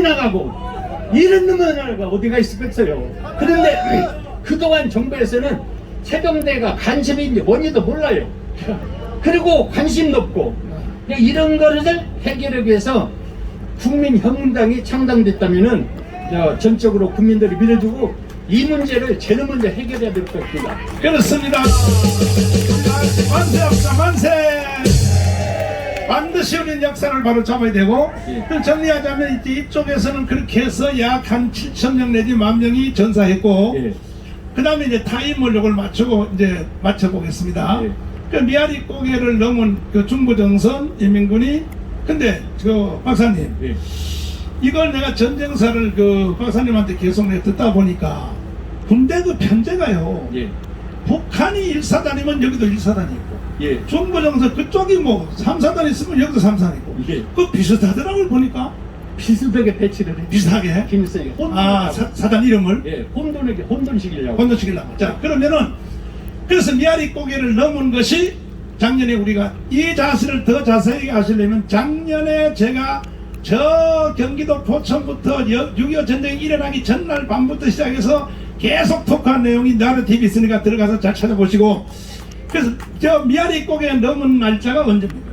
나가고 이런 놈은 어디가 있겠어요. 그런데 그동안 정부에서는 세병대가 간첩인지 뭔지도 몰라요. 그리고 관심도 없고 이런 거를 해결하기 위해서 국민혁명당이 창당됐다면은 저 전적으로 국민들이 밀어주고 이 문제를 제일 먼저 해결해야 될 것 같습니다. 그렇습니다. 만세 만세. 반드시 우리는 역사를 바로 잡아야 되고 예. 그 정리하자면 이제 이쪽에서는 그렇게 해서 약 한 7천 명 내지 만 명이 전사했고 예. 그 다음에 이제 타임 원력을 맞추고 이제 맞춰보겠습니다. 예. 그 미아리 고개를 넘은 그 중부 정선 인민군이 근데 저 박사님 예. 이걸 내가 전쟁사를 그 박사님한테 계속 듣다 보니까 군대 그 편제가요. 예. 북한이 1사단이면 여기도 1사단이 있고 예. 중부정서 그쪽이 뭐 3사단 있으면 여기도 3사단 있고 예. 그 비슷하더라고요 보니까 비슷하게 배치를 해. 비슷하게 김일성이 아 사, 사단 이름을 예, 혼돈에게 혼돈시키려고. 건너시키려고 자 그러면은 그래서 미아리 고개를 넘은 것이 작년에 우리가 이 자세를 더 자세히 아시려면 작년에 제가 저 경기도 포천부터 6.25 전쟁이 일어나기 전날 밤부터 시작해서 계속 토크한 내용이 나라 TV 있으니까 들어가서 잘 찾아보시고 그래서 저 미아리 고개 넘은 날짜가 언제입니까?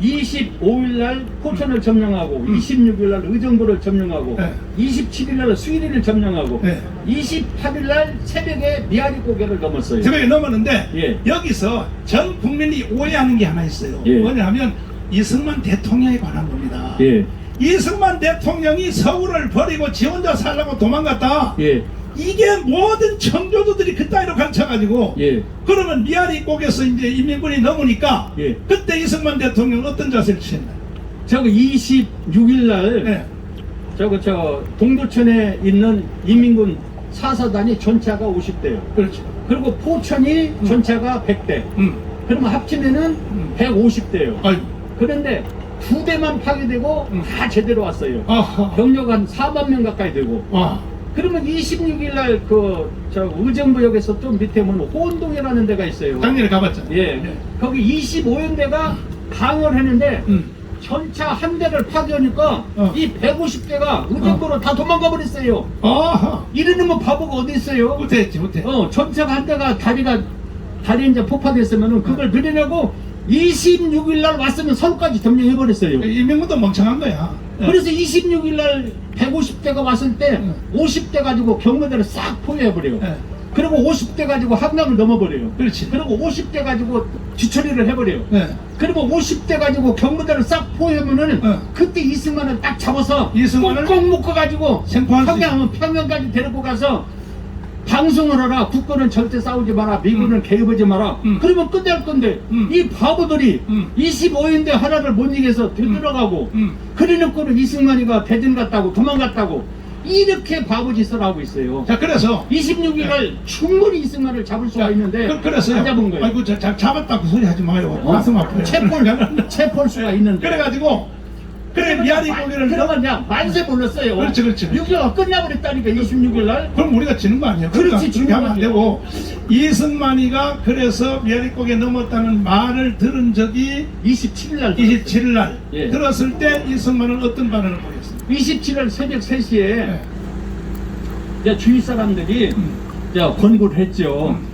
25일 날 포천을 점령하고 26일 날 의정부를 점령하고 네. 27일 날 수일이를 점령하고 네. 28일 날 새벽에 미아리 고개를 넘었어요. 새벽에 넘었는데 예. 여기서 전 국민이 오해하는 게 하나 있어요. 예. 뭐냐면 이승만 대통령에 관한 겁니다. 예. 이승만 대통령이 서울을 버리고 지 혼자 살라고 도망갔다. 예. 이게 모든 청조도들이 그따위로 감춰가지고 예. 그러면 미아리 꼭에서 이제 인민군이 넘으니까 예. 그때 이승만 대통령은 어떤 자세를 취했나요? 저거 26일 날 네. 저거 저 동두천에 있는 인민군 사사단이 전차가 50대요. 그렇죠. 그리고 포천이 전차가 100대. 음. 그러면 합치면은 음. 150대요. 아이고. 그런데 두 대만 파괴되고 음. 다 제대로 왔어요. 아하. 병력 한 4만 명 가까이 되고. 아. 그러면 26일 날그저 의정부역에서 좀 밑에 보면 호원동이라는 데가 있어요. 작년에 가봤잖아요. 예. 거기 25연대가 방어를 했는데 음. 전차 한 대를 파괴하니까 어. 이 150대가 의정부로 다 도망가 버렸어요. 아하. 이러는 뭐 바보가 어디 있어요? 못했지, 못해. 어, 전차가 한 대가 다리가 다리 이제 폭파됐으면은 그걸 늘리려고 26일 날 왔으면 서울까지 점령해 버렸어요. 인민군도 멍청한 거야. 예. 그래서 26일 날 150대가 왔을 때 응. 50대 가지고 경매대를 싹 포위해 버려요. 예. 그리고 50대 가지고 한강을 넘어버려요. 그렇지. 그리고 50대 가지고 뒤처리를 해버려요. 예. 그리고 50대 가지고 경무대를 싹 포위하면은 응. 그때 이승만을 딱 잡아서 이승만을 꽁꽁 묶어가지고 평양 평양까지 데리고 가서 방송을 하라. 국군은 절대 싸우지 마라. 미군은 개입하지 마라. 응. 그러면 끝날 건데 응. 이 바보들이 응. 25인대 하나를 못 이겨서 되돌아가고 응. 그래놓고는 이승만이가 대전 갔다고 도망갔다고 이렇게 바보짓을 하고 있어요. 자, 그래서 26일 날 충분히 이승만을 잡을 수가 자, 있는데 그, 그래서요. 안 잡은 거예요. 아이고, 자, 자, 잡았다고 소리 하지 마요. 어? 가슴 아파요. 체포를 체포할 수가 있는데 그래가지고, 그래, 미아리 고개를. 그러면 그냥 만세 불렀어요. 그렇지, 그렇지. 6.25가 끝나버렸다니까 26일 날. 그럼 우리가 지는 거 아니에요? 그렇지, 그러니까 지는 그렇게 하면 안 거죠. 되고, 이승만이가 그래서 미아리 고개 넘었다는 말을 들은 적이 27일 날. 27일 날. 예. 들었을 때 이승만은 어떤 반응을 보였습니까? 27일 새벽 3시에 예. 이제 주위 사람들이 음. 이제 권고를 했죠. 음.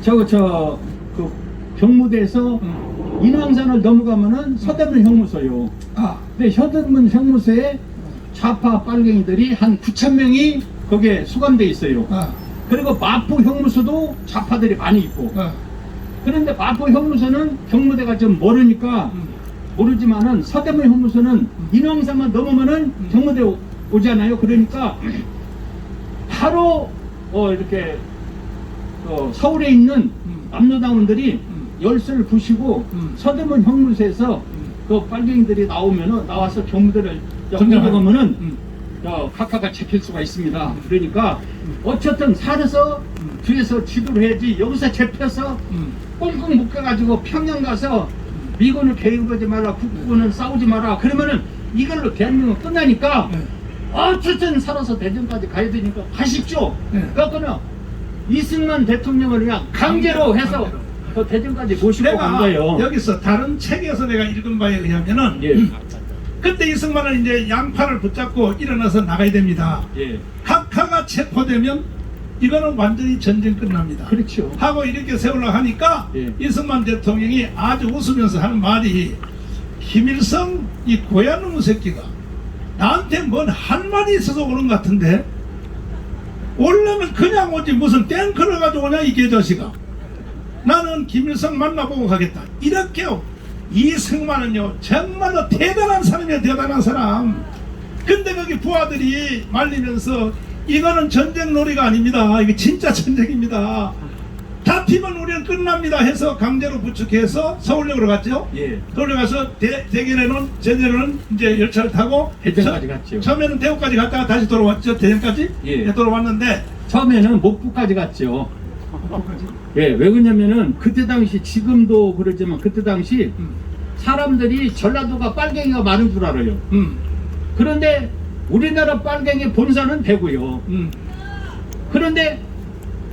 저거 저그 경무대에서 음. 인왕산을 넘어가면은 서대문 형무소요. 아, 근데 서대문 형무소에 좌파 빨갱이들이 한 9천 명이 거기에 수감돼 있어요. 아, 그리고 마포 형무소도 좌파들이 많이 있고. 아. 그런데 마포 형무소는 경무대가 좀 멀으니까 음. 모르지만은 서대문 형무소는 인왕산만 넘으면은 음. 경무대 오- 오잖아요. 그러니까 바로 어 이렇게 어 서울에 있는 음. 남로당원들이 음. 열쇠를 부시고 음. 서대문 형무소에서 음. 그 빨갱이들이 나오면은 나와서 점령하는. 공격하면은 음. 어, 각하가 잡힐 수가 있습니다. 그러니까 어쨌든 살아서 음. 뒤에서 지도를 해야지 여기서 잡혀서 음. 꽁꽁 묶여가지고 평양 가서 미군을 개입하지 마라, 국군은 싸우지 마라. 그러면은 이걸로 대한민국 끝나니까 네. 어쨌든 살아서 대전까지 가야 되니까 가십시오. 네. 그래서는 이승만 대통령을 그냥 강제로 해서. 그 대전까지 모시고 간 내가 거예요. 여기서 다른 책에서 내가 읽은 바에 의하면은 예. 그때 이승만은 이제 양팔을 붙잡고 일어나서 나가야 됩니다. 예. 각하가 체포되면 이거는 완전히 전쟁 끝납니다. 그렇죠. 하고 이렇게 세우려 하니까 예. 이승만 대통령이 아주 웃으면서 하는 말이 김일성 이 고얀 놈 새끼가 나한테 뭔 한 말이 있어서 오는 것 같은데 원래는 그냥 오지 무슨 탱크를 가지고 오냐 이 개자식아 나는 김일성 만나보고 가겠다 이렇게 이승만은요 정말로 대단한 사람이야 대단한 사람 근데 거기 부하들이 말리면서 이거는 전쟁 놀이가 아닙니다 이게 진짜 전쟁입니다 다튀면 우리는 끝납니다 해서 강제로 부축해서 서울역으로 갔죠 예. 서울에 가서 대, 대전에는 제대로는 이제 열차를 타고 대전까지 처- 갔죠. 처음에는 대구까지 갔다가 다시 돌아왔죠 대전까지 예. 네, 돌아왔는데 처음에는 목포까지 갔죠. 예, 왜 그러냐면은 그때 당시 지금도 그러지만 그때 당시 음, 사람들이 전라도가 빨갱이가 많은 줄 알아요. 음, 그런데 우리나라 빨갱이 본사는 대구요. 음, 그런데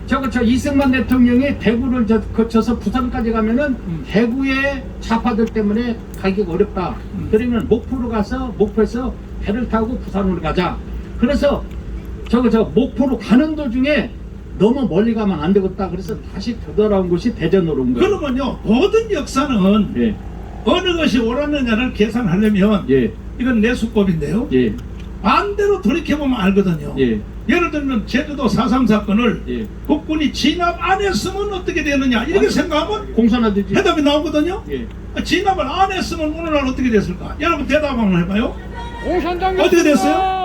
저거 저 이승만 대통령이 대구를 저- 거쳐서 부산까지 가면은 음. 대구의 좌파들 때문에 가기가 어렵다. 음. 그러면 목포로 가서 목포에서 배를 타고 부산으로 가자. 그래서 저거 저 목포로 가는 도중에 너무 멀리 가면 안 되겠다. 그래서 다시 되돌아온 곳이 대전으로 온 거예요. 그러면요 모든 역사는 예, 어느 것이 옳았느냐를 계산하려면 예, 이건 내수법인데요 예, 반대로 돌이켜보면 알거든요 예, 예를 들면 제주도 4.3 사건을 예. 국군이 진압 안 했으면 어떻게 되느냐 이렇게 생각하면 공산화되지. 해답이 나오거든요 예. 진압을 안 했으면 오늘날 어떻게 됐을까 여러분 대답 한번 해봐요 공산당 어떻게 됐어요?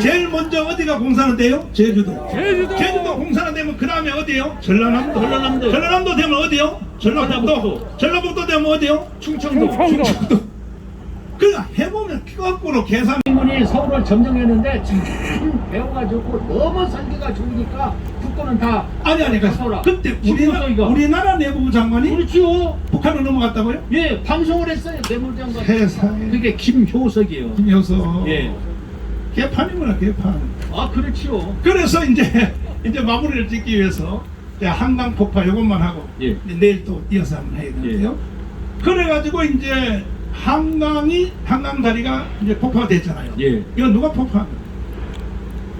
제일 먼저 어디가 공산화돼요? 제주도. 제주도. 제주도 공산화되면 그 다음에 어디요? 전라남도. 전라남도. 전라남도 되면 어디요? 전라북도. 전라북도. 전라북도 되면 어디요? 충청도. 충청도. 그러니까 해보면 거꾸로 계산. 인문이 서울을 점령했는데 참 배워가지고 너무 살기가 좋으니까 국권은 다 아니 아니 서라. 그 그때 우리나라, 중국서기가. 우리나라 내무부 장관이 그렇지요. 북한으로 넘어갔다고요? 예, 방송을 했어요 내무장관. 세상에. 그게 김효석이요. 김효서. 예. 개판이구나 개판. 아 그렇지요. 그래서 이제 이제 마무리를 짓기 위해서 이제 한강 폭파 이것만 하고 예. 이제 내일 또 이어서 한번 해야 되는데요. 그래가지고 이제 한강이 한강 다리가 이제 폭파가 됐잖아요. 예. 이거 누가 폭파한 거예요?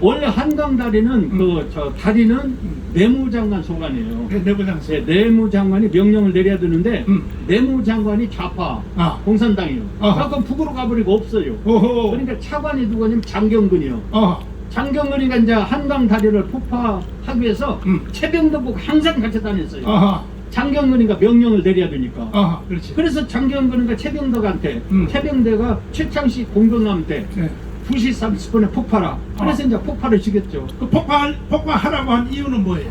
원래 한강 다리는 음. 그저 다리는 내무장관 소관이에요. 그 내부장소. 예, 내무장관이 명령을 내려야 되는데 음. 내무장관이 좌파 아. 공산당이요. 아하. 그러니까 북으로 가버리고 없어요. 오호. 그러니까 차관이 누구냐면 장경근이요. 어. 장경근이가 이제 한강 다리를 폭파하기 위해서 음. 최병도국 항상 같이 다녔어요. 아하. 장경근이가 명령을 내려야 되니까. 아하. 그렇지. 그래서 장경근이가 최병덕한테, 음. 최병대가 최창식 공병남한테 네. 2시 30분에 폭파라. 그래서 어. 이제 폭파를 시켰죠. 그 폭파 폭파하라고 한 이유는 뭐예요?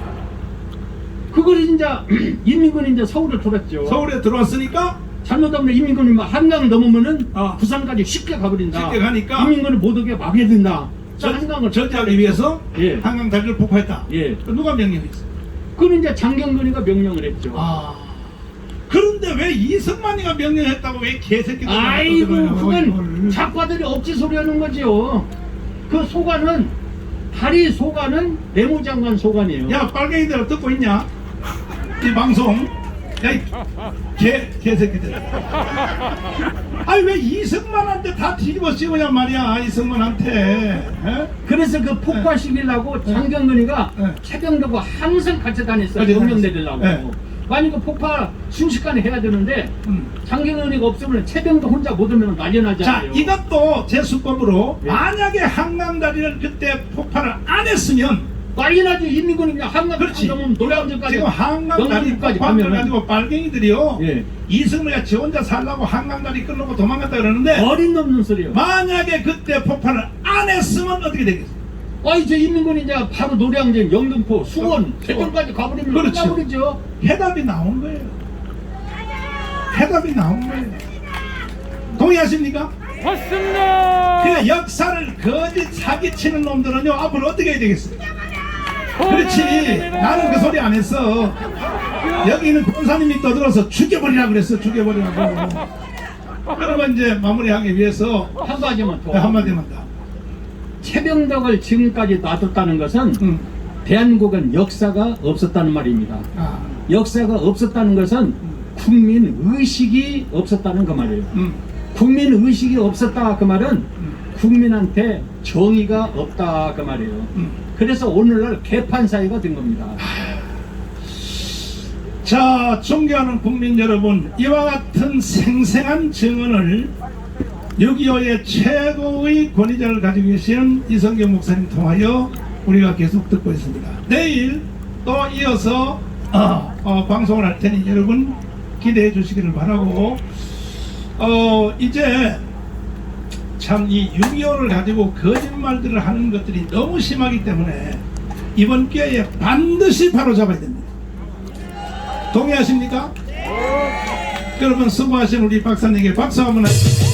그걸 이제 인민군이 이제 서울을 돌았죠. 서울에 들어왔으니까 잘못하면 인민군이 막 한강을 넘으면은 어. 부산까지 쉽게 가버린다. 쉽게 가니까 인민군을 못 오게 막아야 된다. 저- 한강을 저지하기 위해서 예. 한강 다리를 폭파했다. 예. 그 누가 명령했어요? 그걸 이제 장경근이가 명령을 했죠. 아. 그런데 왜 이승만이가 명령했다고 왜 개새끼들 아이고 그건 작가들이 억지 소리 하는 거지요. 그 소관은 다리 소관은 내무장관 소관이에요. 야 빨갱이들 듣고 있냐? 이 방송 야이 개 개새끼들 아니 왜 이승만한테 다 뒤집어 씌우냐 말이야 이승만한테 에? 그래서 그 폭파시키려고 장경근이가 네. 최병덕과 항상 같이 다녔어요. 명령. 내리려고. 네. 만약 그 폭파 순식간에 해야 되는데 음. 장경근이가 없으면 최병덕 혼자 못 오면 난리 자 나잖아요. 이것도 제 수법으로 예. 만약에 한강다리를 그때 폭발을 안 했으면 난리 나죠. 인민군이 그냥 한강 그렇지. 넘으면 노량진까지 지금 한강다리 영등포까지 폭발을 가면은 가지고 빨갱이들이요 예. 이승만이 지 혼자 살라고 한강다리 끊고 도망갔다 그러는데 어린 넘는 소리요. 만약에 그때 폭발을 안 했으면 어떻게 되겠어요? 아이 저 인민군이 이제 바로 노량진, 영등포, 수원. 대전까지 가버리면 그렇죠. 가버리죠. 해답이 나온 거예요. 해답이 나온 거예요. 동의하십니까? 맞습니다. 그 역사를 거짓 사기치는 놈들은요 앞으로 어떻게 해야 되겠어요? 그렇지 나는 그 소리 안 했어 여기 있는 권사님이 떠들어서 죽여버리라 그랬어 죽여버리라고 그러면 이제 마무리하기 위해서 한 가지만 더. 네, 한마디만 더 최병덕을 지금까지 놔뒀다는 것은 음. 대한민국은 역사가 없었다는 말입니다. 아, 역사가 없었다는 것은 국민 의식이 없었다는 그 말이에요. 음. 국민 의식이 없었다 그 말은 국민한테 정의가 없다 그 말이에요. 음. 그래서 오늘날 개판 사회가 된 겁니다. 자, 존경하는 국민 여러분, 이와 같은 생생한 증언을 6.25의 최고의 권위자를 가지고 계시는 이성경 목사님 통하여 우리가 계속 듣고 있습니다. 내일 또 이어서 어, 어, 방송을 할 테니 여러분 기대해 주시기를 바라고 어, 이제 참 이 6.25를 가지고 거짓말들을 하는 것들이 너무 심하기 때문에 이번 기회에 반드시 바로잡아야 됩니다. 동의하십니까? 그러면 수고하신 우리 박사님께 박수 한번 하시죠.